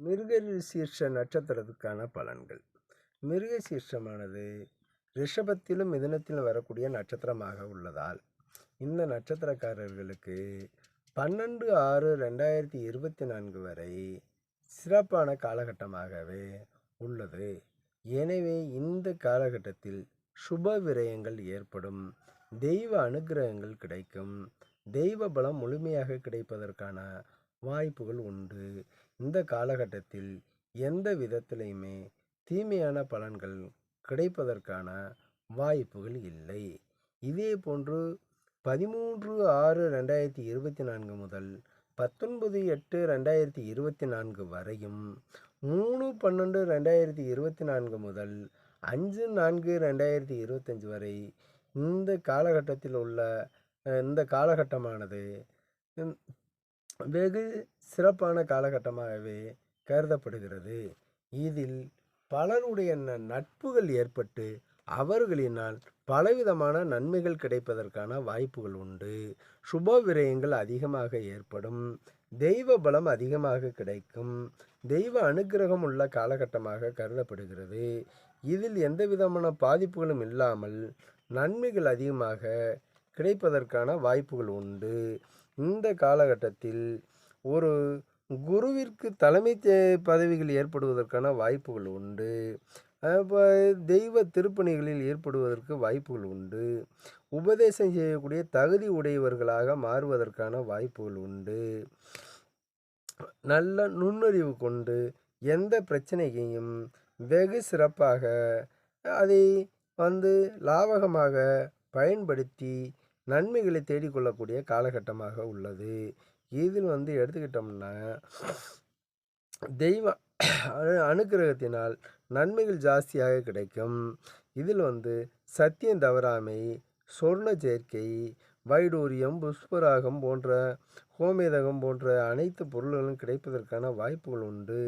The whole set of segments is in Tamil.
மிருகசீர்ஷ நட்சத்திரத்துக்கான பலன்கள். மிருகசீர்ஷமானது ரிஷபத்திலும் மிதனத்திலும் வரக்கூடிய நட்சத்திரமாக உள்ளதால் இந்த நட்சத்திரக்காரர்களுக்கு பன்னெண்டு ஆறு ரெண்டாயிரத்தி இருபத்தி நான்கு வரை சிறப்பான காலகட்டமாகவே உள்ளது. எனவே இந்த காலகட்டத்தில் சுப விரயங்கள் ஏற்படும் தெய்வ அனுக்கிரகங்கள் கிடைக்கும் தெய்வ பலம் முழுமையாக கிடைப்பதற்கான வாய்ப்புகள் உண்டு. இந்த காலகட்டத்தில் எந்த விதத்திலையுமே தீமையான பலன்கள் கிடைப்பதற்கான வாய்ப்புகள் இல்லை. இதே போன்று பதிமூன்று ஆறு ரெண்டாயிரத்தி இருபத்தி நான்கு முதல் பத்தொன்பது எட்டு ரெண்டாயிரத்தி இருபத்தி நான்கு வரையும் மூணு பன்னெண்டு ரெண்டாயிரத்தி இருபத்தி நான்கு முதல் அஞ்சு நான்கு ரெண்டாயிரத்தி இருபத்தஞ்சி வரை இந்த காலகட்டத்தில் உள்ள இந்த காலகட்டமானது வெகு சிறப்பான காலகட்டமாகவே கருதப்படுகிறது. இதில் பலருடைய ந- நட்புகள் ஏற்பட்டு அவர்களினால் பலவிதமான நன்மைகள் கிடைப்பதற்கான வாய்ப்புகள் உண்டு. சுப விரயங்கள் அதிகமாக ஏற்படும். தெய்வ பலம் அதிகமாக கிடைக்கும். தெய்வ அனுக்கிரகம் உள்ள காலகட்டமாக கருதப்படுகிறது. இதில் எந்த விதமான பாதிப்புகளும் இல்லாமல் நன்மைகள் அதிகமாக கிடைப்பதற்கான வாய்ப்புகள் உண்டு. இந்த காலகட்டத்தில் ஒரு குருவிற்கு தலைமை தே- பதவிகள் ஏற்படுவதற்கான வாய்ப்புகள் உண்டு. இப்போ தெய்வ திருப்பணிகளில் ஏற்படுவதற்கு வாய்ப்புகள் உண்டு. உபதேசம் செய்யக்கூடிய தகுதி உடையவர்களாக மாறுவதற்கான வாய்ப்புகள் உண்டு. நல்ல நுண்ணறிவு கொண்டு எந்த பிரச்சனையையும் வெகு சிறப்பாக அதை வந்து லாபகமாக பயன்படுத்தி நன்மைகளை தேடிக்கொள்ளக்கூடிய காலகட்டமாக உள்ளது. இதில் வந்து எடுத்துக்கிட்டோம்னா தெய்வ அனுகிரகத்தினால் அனுக்கிரகத்தினால் நன்மைகள் ஜாஸ்தியாக கிடைக்கும். இதில் வந்து சத்தியம் தவறாமை சொர்ண சேர்க்கை வைடூரியம் புஷ்பராகம் போன்ற கோமேதகம் போன்ற அனைத்து பொருள்களும் கிடைப்பதற்கான வாய்ப்புகள் உண்டு.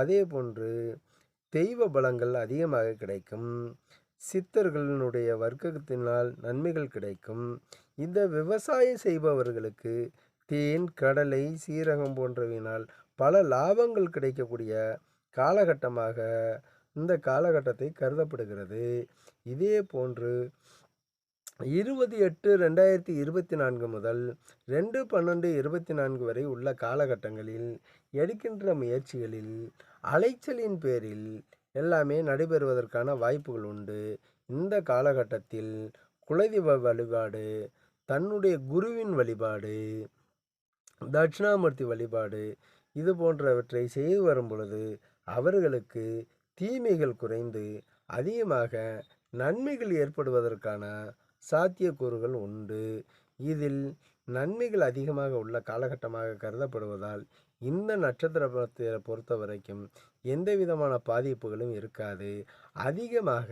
அதே போன்று தெய்வ பலங்கள் அதிகமாக கிடைக்கும். சித்தர்களினுடைய வர்க்கத்தினால் நன்மைகள் கிடைக்கும். இந்த விவசாயம் செய்பவர்களுக்கு தேன் கடலை சீரகம் போன்றவையினால் பல லாபங்கள் கிடைக்கக்கூடிய காலகட்டமாக இந்த காலகட்டத்தை கருதப்படுகிறது. இதே போன்று இருபது எட்டு ரெண்டாயிரத்தி இருபத்தி நான்கு முதல் ரெண்டு பன்னெண்டு இருபத்தி நான்கு வரை உள்ள காலகட்டங்களில் எடுக்கின்ற முயற்சிகளில் அலைச்சலின் பேரில் எல்லாமே நடைபெறுவதற்கான வாய்ப்புகள் உண்டு. இந்த காலகட்டத்தில் குலதெய்வ வழிபாடு தன்னுடைய குருவின் வழிபாடு தட்சிணாமூர்த்தி வழிபாடு இது போன்றவற்றை செய்து வரும் பொழுது அவர்களுக்கு தீமைகள் குறைந்து அதிகமாக நன்மைகள் ஏற்படுவதற்கான சாத்தியக்கூறுகள் உண்டு. இதில் நன்மைகள் அதிகமாக உள்ள காலகட்டமாக கருதப்படுவதால் இந்த நட்சத்திரத்தை பொறுத்த வரைக்கும் எந்த விதமான பாதிப்புகளும் இருக்காது. அதிகமாக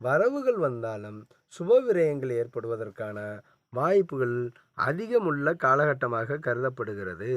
வரவுகள் வந்தாலும் சுப விரயங்கள் ஏற்படுவதற்கான வாய்ப்புகள் அதிகமுள்ள காலகட்டமாக கருதப்படுகிறது.